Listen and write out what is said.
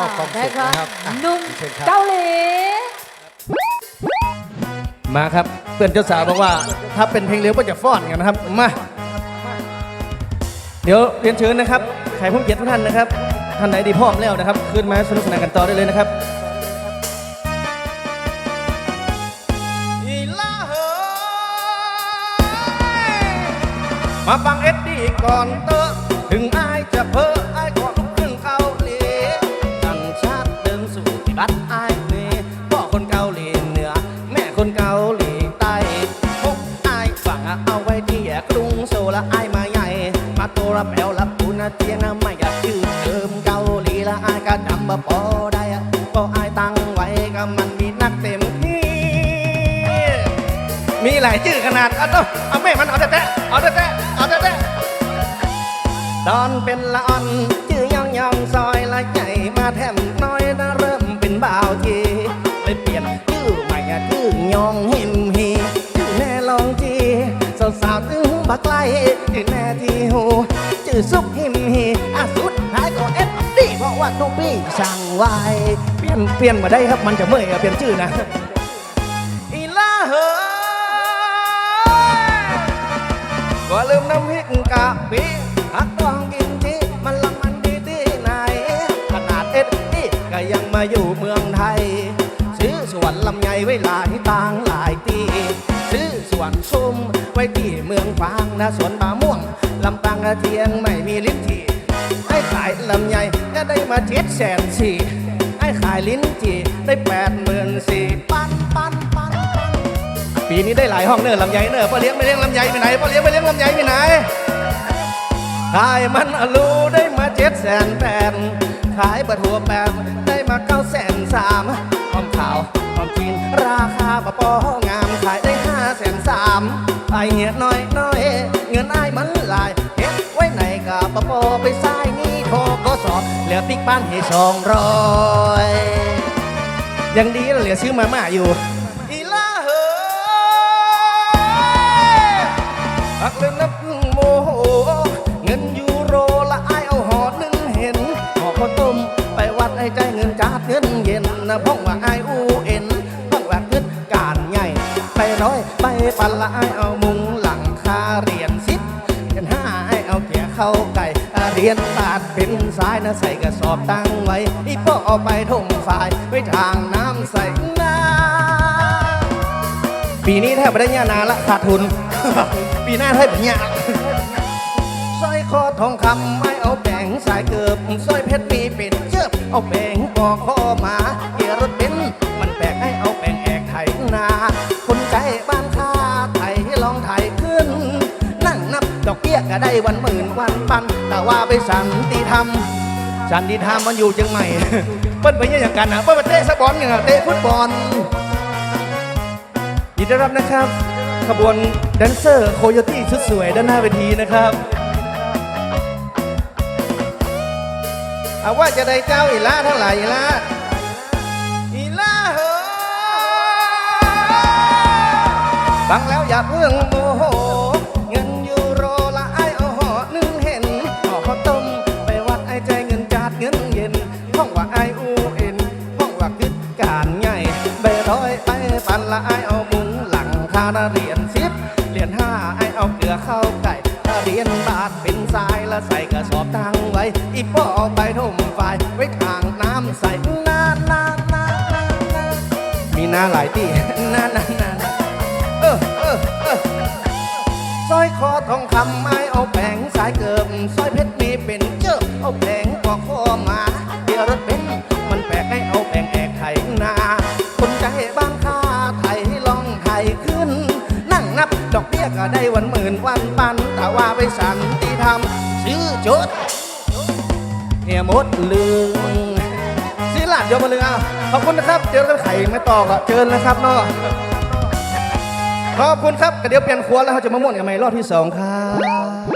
มอบความสุขนะคะนะครับอะหนุ่มเชิญครับ เกาหลี มาครับเพื่อนเจ้าสาวบอกว่า ถ้าเป็นเพลงเร็วก็จะฟ้อนกันนะครับ มา เดี๋ยวเรียนเชิญนะครับใครผู้เกียรติทุกท่านนะครับ ท่านไหนดีพร้อมแล้วนะครับ ขึ้นมาสนุกสนานกันต่อได้เลยนะครับ อีลาเฮมาฟังเอ็ดดี้ก่อนเตอะถึงอายจะเพ้อาเอาไว้ที่กรุงโซลและอมาใหญ่ มาตัวรับแอลรับปูนาเตียนะไม่อยากชื่อเดิมเกาหลีและไอายก็จำบ่พอได้ก็ไอตั้งไว้ก็มันมีนักเต็มที่ มีหลายชื่อขนาดเอาต้องเอาไม่มันเอาแต่แต่เอาแต่แต่เอาแต่แต่ตอนเป็นละอ่อน ซุกหิมฮีอะสุดท้ายก็เอ็ดดีเพราะว่าทุกพี่สั่งไว้เปลี่ยนเปลี่ยนมาได้ครับมันจะเมื่อยอะเปลี่ยนชื่อนะอีลาเฮก็ลืมน้ำพริกกะปิหักต้องกินจีมันลังมันดีที่ไหนขนาดเอ็ดดี้ก็ยังมาอยู่เมืองไทย ซื้อสวนลำไยไว้หลายตางหลายตีซื้อสวนส้มไว้ที่เมืองฟางนะสวนมะม่วง ลำปางกระเทียงไม่มีลิ้นที่ให้ขายลำไยก็ได้มาเจ็ดแสนสี่ให้ขายลิ้นจี่ได้แปดหมื่นสี่ปันปันปันปันปีนี้ได้หลายห้องเนอลำไยเนอพ่อเลี้ยงไม่เลี้ยงลำไยไปไหนพ่อเลี้ยงไม่เลี้ยงลำไยไปไหนขายมันอลูได้มาเจ็ดแสนแปดขายบะถั่วแปดได้มาเก้าแสนสามหอมขาวหอมจีนราคาบะปองามขายได้ห้าแสนสามไอเหี้ยน้อย อบเหลือติ๊กบ้านให้สองร้อยยังดีเราเหลือซื้อมาม่าอยู่อีลาเฮหักเล่นนับโมโหเงินยูโรละไอายเอาหอหนึ่งเห็นหอข้าวต้มไปวัดไอ้ใจเงินจาดเงินเย็นนะพ้องว่าไอายอูเอ็นพ้องว่าเงินการใหญ่ไปร้อยไปปันละไอายเอามุงหลังคาเหรียญสิบเงินห้า เข้าไก่เรียญบาทเป็นสายนะใส่กระสอบตั้งไว้อีพ่อเอาไปถมฝ่ายไว้ทางน้ำใส่น้ำปีนี้แทบไม่ได้เงี้ยนาละขาดทุน ปีหน้าแทบเป็นเงี้ยสร้อยคอทองคำไม่เอาแบ่งสายเกือบสร้อยเพชรมีเป็นเชือบเอาแบ่งปอกคอมา กก็ได้วันหมื่นวันพันแต่ว่าไปสันติธรรม สันติธรรมมันอยู่จังใหม่เปิ้นไปเยี่ยอย่างกันนะเปิ้นไปเตะสกบอลเนี่ยเตะฟุตบอลยินดีต้อนรับนะครับ ขบวนแดนเซอร์โคโยตี้ชุดสวยด้านหน้าเวทีนะครับเอาว่าจะได้เจ้าอีล่าเท่าไหร่อีล่าอีล่าเฮ้ฟังแล้วอย่าเพิ่งโมโห้าไอเอาเกลือเข้าไก่เรียนบาดเป็นทรายแล้วใส่กระสอบตั้งไว้ อีพ่อเอาไปถมฝ่ายไว้ทางน้ำใส่นานานานานามีหน้าหลายที่นานานานาเออเออเออสร้อยคอทองคำไม้เอาแผงสายเกิบสร้อยเพชรมีเป็น ก็ได้วันหมื่นวันปันแต่ว่าไปสันติธรรมซื้อจดเฮียมดลืมสิลาดโยมมาเลยอะขอบคุณนะครับเจอกันไข่ไม่ตอกอะเจอนะครับเนาะขอบคุณครับก็เดี๋ยวเปลี่ยนครัวแล้วเขาจะมาม่วนกันใหม่รอบที่สองครับ